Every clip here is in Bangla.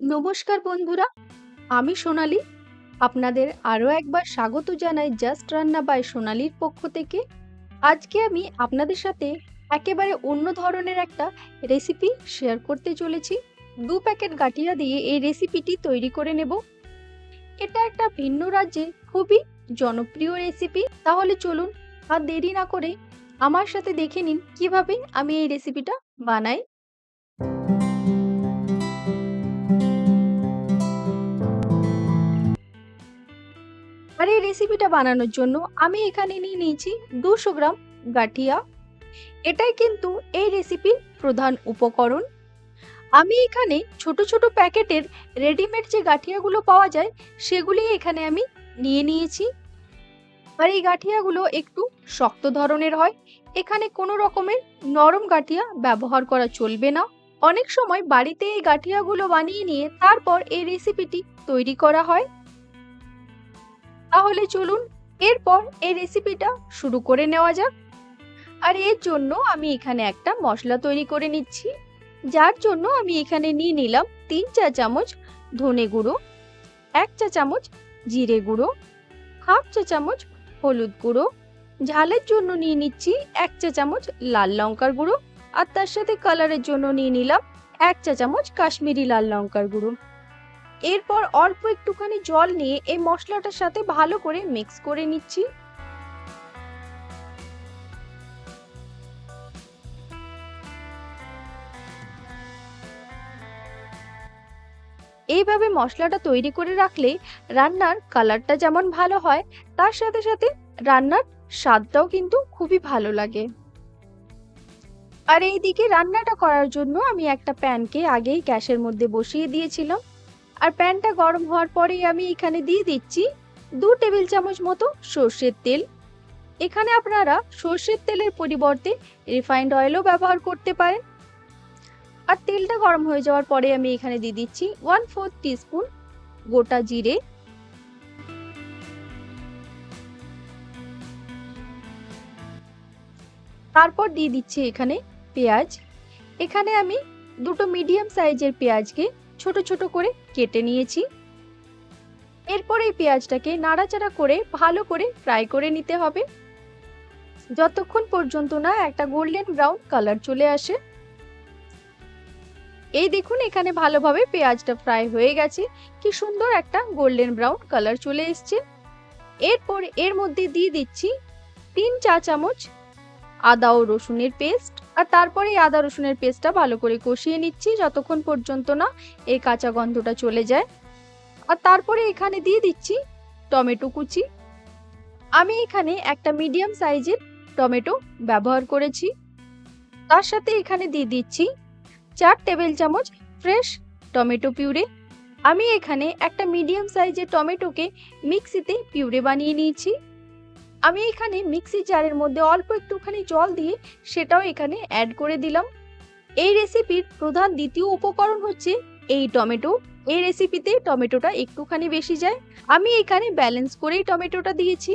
নমস্কার বন্ধুরা, আমি সোনালি। আপনাদের আরও একবার স্বাগত জানাই জাস্ট রান্না বাই সোনালির পক্ষ থেকে। আজকে আমি আপনাদের সাথে একেবারে অন্য ধরনের একটা রেসিপি শেয়ার করতে চলেছি। দু প্যাকেট গাঠিয়া দিয়ে এই রেসিপিটি তৈরি করে নেব। এটা একটা ভিন্ন রাজ্যে খুবই জনপ্রিয় রেসিপি তাহলে চলুন আর দেরি না করে আমার সাথে দেখে নিন কীভাবে আমি এই রেসিপিটা বানাই। রেসিপিটা বানানোর জন্য আমি এখানে নিয়ে নিয়েছি দুশো গ্রাম গাঠিয়া। এটাই কিন্তু এই রেসিপির প্রধান উপকরণ। আমি এখানে ছোট ছোট প্যাকেটের রেডিমেড যে গাঠিয়াগুলো পাওয়া যায়, সেগুলি এখানে আমি নিয়ে নিয়েছি। আর এই গাঠিয়াগুলো একটু শক্ত ধরনের হয়। এখানে কোনো রকমের নরম গাঠিয়া ব্যবহার করা চলবে না। অনেক সময় বাড়িতে এই গাঠিয়াগুলো বানিয়ে নিয়ে তারপর এই রেসিপিটি তৈরি করা হয়। তাহলে চলুন এরপর এই রেসিপিটা শুরু করে নেওয়া যাক। আর এর জন্য আমি এখানে একটা মশলা তৈরি করে নিচ্ছি। যার জন্য আমি এখানে নিয়ে নিলাম তিন চা চামচ ধনে গুঁড়ো, এক চা চামচ জিরে গুঁড়ো, হাফ চা চামচ হলুদ গুঁড়ো, ঝালের জন্য নিয়ে নিচ্ছি এক চা চামচ লাল লঙ্কার গুঁড়ো, আর তার সাথে কালারের জন্য নিয়ে নিলাম এক চা চামচ কাশ্মীরি লাল লঙ্কার গুঁড়ো। এরপর অল্প একটুখানি জল নিয়ে এই মশলাটার সাথে ভালো করে মিক্স করে নিচ্ছি। এইভাবে মশলাটা তৈরি করে রাখলে রান্নার কালারটা যেমন ভালো হয়, তার সাথে সাথে রান্নার স্বাদটাও কিন্তু খুবই ভালো লাগে। আর এইদিকে রান্নাটা করার জন্য আমি একটা প্যানকে আগেই গ্যাসের মধ্যে বসিয়ে দিয়েছিলাম। আর প্যানটা গরম হওয়ার পরেই আমি এখানে দিয়ে দিচ্ছি দু টেবিল চামচ মতো সর্ষের তেল। এখানে আপনারা সর্ষের তেলের পরিবর্তে রিফাইন্ড অয়েলও ব্যবহার করতে পারেন। আর তেলটা গরম হয়ে যাওয়ার পরে আমি এখানে দিয়ে দিচ্ছি ওয়ান ফোর্থ টিস্পুন গোটা জিরে। তারপর দিয়ে দিচ্ছি এখানে পেঁয়াজ। এখানে আমি দুটো মিডিয়াম সাইজের পেঁয়াজকে ছোট ছোট করে কেটে নিয়েছি। এরপর এই পেঁয়াজটাকে নাড়াচাড়া করে ভালো করে ফ্রাই করে নিতে হবে। যতক্ষণ পর্যন্ত না একটা গোল্ডেন ব্রাউন কালার চলে আসে। এই দেখুন এখানে ভালোভাবে পেঁয়াজটা ফ্রাই হয়ে গেছে। কি সুন্দর একটা গোল্ডেন ব্রাউন কালার চলে এসছে। এরপর এর মধ্যে দিয়ে দিচ্ছি তিন চা চামচ আদা ও রসুনের পেস্ট। আর তারপরে আদা রসুনের পেস্টটা ভালো করে কষিয়ে নিচ্ছি, যতক্ষণ পর্যন্ত না এই কাঁচা গন্ধটা চলে যায়। আর তারপরে এখানে দিয়ে দিচ্ছি টমেটো কুচি। আমি এখানে একটা মিডিয়াম সাইজের টমেটো ব্যবহার করেছি। তার সাথে এখানে দিয়ে দিচ্ছি চার টেবিল চামচ ফ্রেশ টমেটো পিউরে। আমি এখানে একটা মিডিয়াম সাইজের টমেটোকে মিক্সিতে পিউরে বানিয়ে নিয়েছি। আমি এখানে মিক্সি জারের মধ্যে অল্প একটুখানি জল দিয়ে সেটাও এখানে অ্যাড করে দিলাম। এই রেসিপির প্রধান দ্বিতীয় উপকরণ হচ্ছে এই টমেটো। এই রেসিপিতে টমেটোটা একটুখানি বেশি যায়। আমি এখানে ব্যালেন্স করেই টমেটোটা দিয়েছি।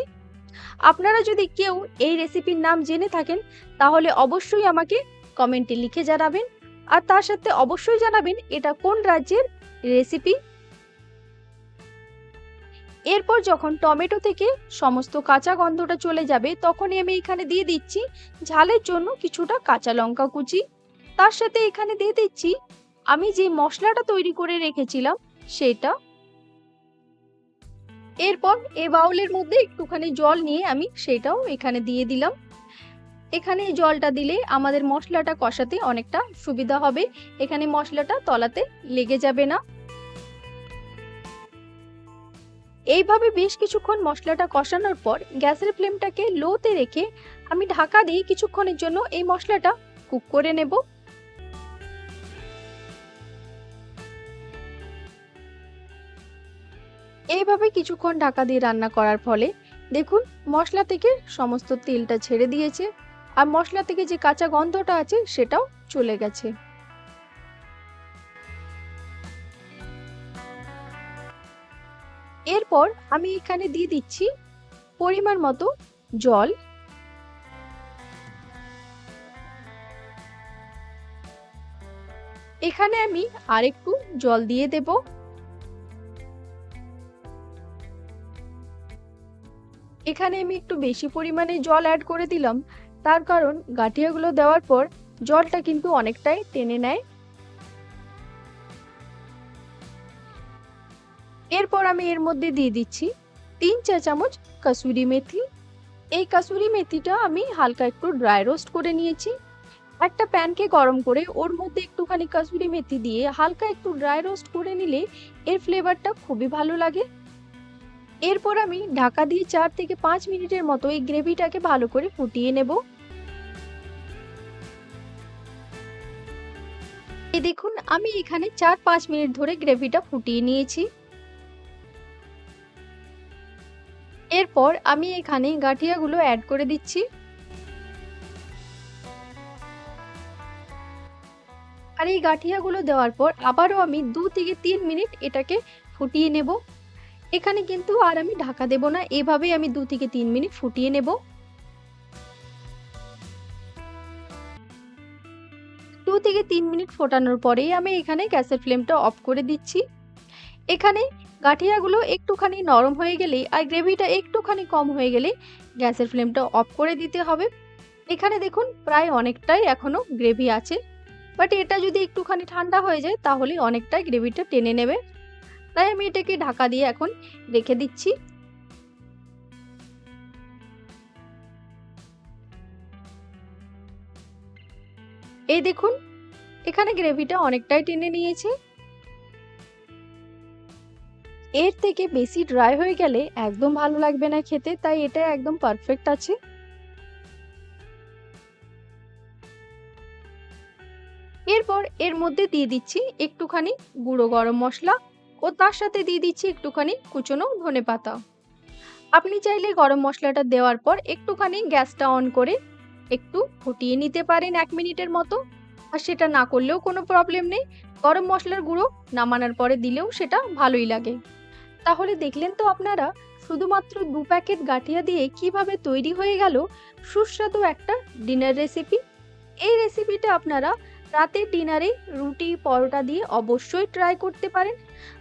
আপনারা যদি কেউ এই রেসিপির নাম জেনে থাকেন, তাহলে অবশ্যই আমাকে কমেন্টে লিখে জানাবেন। আর তার সাথে অবশ্যই জানাবেন এটা কোন রাজ্যের রেসিপি এরপর যখন টমেটো থেকে সমস্ত কাঁচা গন্ধটা চলে যাবে, তখনই আমি এখানে দিয়ে দিচ্ছি ঝালের জন্য কিছুটা কাঁচা লঙ্কা কুচি। তার সাথে এখানে দিয়ে দিচ্ছি, আমি যে মশলাটা তৈরি করে রেখেছিলাম সেটা। এরপর এ বাউলের মধ্যে একটুখানি জল নিয়ে আমি সেটাও এখানে দিয়ে দিলাম। এখানে জলটা দিলে আমাদের মশলাটা কষাতে অনেকটা সুবিধা হবে। এখানে মশলাটা তলাতে লেগে যাবে না। এইভাবে বেশ কিছুক্ষণ মশলাটা কষানোর পর গ্যাসের ফ্লেমটাকে লোতে রেখে আমি ঢাকা দিয়ে কিছুক্ষণের জন্য এই মশলাটা কুক করে নেব। এইভাবে কিছুক্ষণ ঢাকা দিয়ে রান্না করার ফলে দেখুন মশলা থেকে সমস্ত তেলটা ছেড়ে দিয়েছে আর মশলা থেকে যে কাঁচা গন্ধটা আছে সেটাও চলে গেছে। এরপর আমি এখানে দিয়ে দিচ্ছি পরিমাণ মতো জল। এখানে আমি আরেকটু জল দিয়ে দেব। এখানে আমি একটু বেশি পরিমাণে জল অ্যাড করে দিলাম। তার কারণ গাঠিয়াগুলো দেওয়ার পর জলটা কিন্তু অনেকটাই টেনে নেয়। এরপর আমি এর মধ্যে দিয়ে দিচ্ছি তিন চা চামচ কাসুরি মেথি। এই কাসুরি মেথিটা আমি হালকা একটু ড্রাই রোস্ট করে নিয়েছি। একটা প্যানকে গরম করে ওর মধ্যে একটুখানি কাসুরি মেথি দিয়ে হালকা একটু ড্রাই রোস্ট করে নিলে এর ফ্লেভারটা খুবই ভালো লাগে। এরপর আমি ঢাকা দিয়ে চার থেকে পাঁচ মিনিটের মতো এই গ্রেভিটাকে ভালো করে ফুটিয়ে নেব। দেখুন, আমি এখানে চার পাঁচ মিনিট ধরে গ্রেভিটা ফুটিয়ে নিয়েছি। এরপর আমি এখানে গাঠিয়াগুলো অ্যাড করে দিচ্ছি। আর এই গাঠিয়াগুলো দেওয়ার পর আবারও আমি দু থেকে তিন মিনিট এটাকে ফুটিয়ে নেব। এখানে কিন্তু আর আমি ঢাকা দেব না এভাবেই আমি দু থেকে তিন মিনিট ফুটিয়ে নেব। দু থেকে তিন মিনিট ফোটানোর পরেই আমি এখানে গ্যাসের ফ্লেমটা অফ করে দিচ্ছি। এখানে গাঠিয়াগুলো একটুখানি নরম হয়ে গেলে আর গ্রেভিটা একটুখানি কম হয়ে গেলে গ্যাসের ফ্লেমটা অফ করে দিতে হবে। এখানে দেখুন প্রায় অনেকটাই এখনও গ্রেভি আছে। বাট এটা যদি একটুখানি ঠান্ডা হয়ে যায় তাহলে অনেকটাই গ্রেভিটা টেনে নেবে। তাই আমি এটাকে ঢাকা দিয়ে এখন রেখে দিচ্ছি। এই দেখুন, এখানে গ্রেভিটা অনেকটাই টেনে নিয়েছে। এর থেকে বেশি ড্রাই হয়ে গেলে একদম ভালো লাগবে না খেতে, তাই এটা একদম পারফেক্ট আছে। এরপর এর মধ্যে দিয়ে দিচ্ছি একটুখানি গুঁড়ো গরম মশলা ও তার সাথে দিয়ে দিচ্ছি একটুখানি কুচনো ধনে পাতা। আপনি চাইলে গরম মশলাটা দেওয়ার পর একটুখানি গ্যাসটা অন করে একটু ফুটিয়ে নিতে পারেন এক মিনিটের মতো। আর সেটা না করলেও কোনো প্রবলেম নেই। গরম মশলার গুঁড়ো নামানোর পরে দিলেও সেটা ভালোই লাগে। তাহলে দেখলেন তো আপনারা, শুধুমাত্র দু প্যাকেট গাঠিয়া দিয়ে কীভাবে তৈরি হয়ে গেল সুস্বাদু একটা ডিনার রেসিপি। এই রেসিপিটা আপনারা রাতের ডিনারে রুটি, পরোটা দিয়ে অবশ্যই ট্রাই করতে পারেন।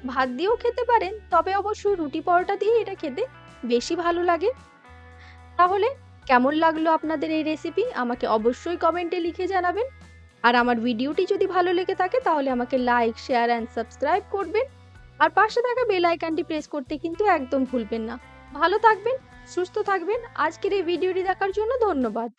ভাত দিয়েও খেতে পারেন, তবে অবশ্যই রুটি, পরোটা দিয়ে এটা খেতে বেশি ভালো লাগে। তাহলে কেমন লাগল আপনাদের এই রেসিপি? আমাকে অবশ্যই কমেন্টে লিখে জানাবেন। আর আমার ভিডিওটি যদি ভালো লেগে থাকে, তাহলে আমাকে লাইক, শেয়ার, অ্যান্ড সাবস্ক্রাইব করবেন। আর পাশে থাকা বেল আইকনটি প্রেস করতে কিন্তু একদম ভুলবেন না। ভালো থাকবেন, সুস্থ থাকবেন। আজকের এই ভিডিওটি দেখার জন্য ধন্যবাদ।